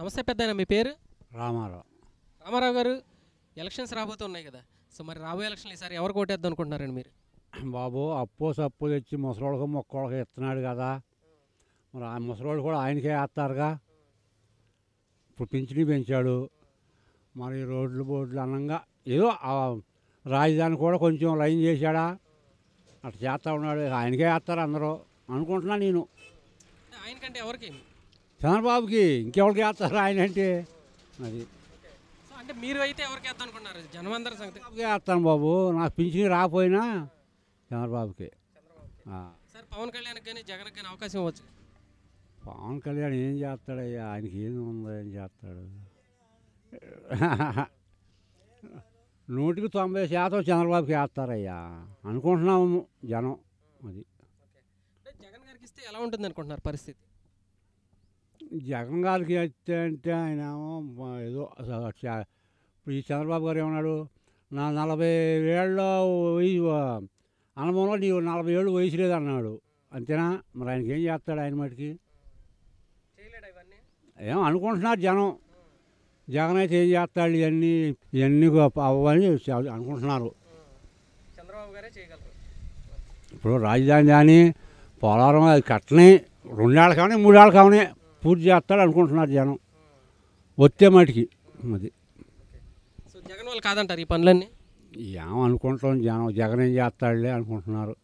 నమస్తే పెద్ద మీ పేరు? రామారావు. రామారావు గారు ఎలక్షన్స్ రాబోతున్నాయి కదా. సో మరి రాబోయే ఎలక్షన్లు ఈసారి ఎవరు కోటేద్దాం అనుకుంటున్నారండి మీరు? బాబు అప్పు సప్పు తెచ్చి ముసలోళ్ళకి మొక్కలకి ఇస్తున్నాడు కదా. మరి ఆ ముసలోళ్ళు కూడా ఆయనకే వేస్తారుగా. ఇప్పుడు పింఛని పెంచాడు. మరి రోడ్లు బోర్డులు అనంగా ఏదో రాజధాని కూడా కొంచెం లైన్ చేశాడా? అట్లా చేస్తా ఉన్నాడు. ఆయనకే వేస్తారు అందరూ. అనుకుంటున్నా నేను. ఆయనకంటే ఎవరికి? చంద్రబాబుకి ఇంకెవరికి వేస్తారు ఆయన అంటే? అది అంటే మీరు అయితే ఎవరికి వేద్దాం అనుకుంటున్నారు జనమందరి సంగతి. వేస్తాను బాబు. నాకు పింఛని రాకపోయినా చంద్రబాబుకి. సార్ పవన్ కళ్యాణ్కి కానీ జగన్కి కానీ అవకాశం ఇవ్వచ్చు? పవన్ కళ్యాణ్ ఏం చేస్తాడయ్యా? ఆయనకి ఏం ఉందో ఏం చేస్తాడు? నూటికి తొంభై శాతం చంద్రబాబుకి వేస్తారయ్యా. అనుకుంటున్నాము జనం. అది. జగన్ గారికి ఇస్తే ఎలా ఉంటుంది అనుకుంటున్నారు పరిస్థితి? జగన్ గారికి అయితే అంటే ఆయన ఏదో ఇప్పుడు ఈ చంద్రబాబు గారు ఏమన్నాడు? నా నలభై ఏళ్ళ అనుభవంలో నీవు నలభై ఏళ్ళు వయసు లేదన్నాడు. అంతేనా? మరి ఆయనకి ఏం చేస్తాడు ఆయన మటుకి? ఏం అనుకుంటున్నారు జనం. జగన్ అయితే ఏం చేస్తాడు? ఇవన్నీ ఇవన్నీ అవ్వని అనుకుంటున్నారు. చంద్రబాబు గారే చేయగలరు. ఇప్పుడు రాజధాని కానీ పోలవరం అది కట్టని రెండేళ్ళ కానీ మూడేళ్ళ కానీ పూర్తి చేస్తాడు అనుకుంటున్నారు జనం. వచ్చే మటుకి అది. సో జగన్ వాళ్ళు కాదంటారు ఈ పనులన్నీ? ఏం అనుకుంటాం జనం జగన్ ఏం చేస్తాడులే అనుకుంటున్నారు.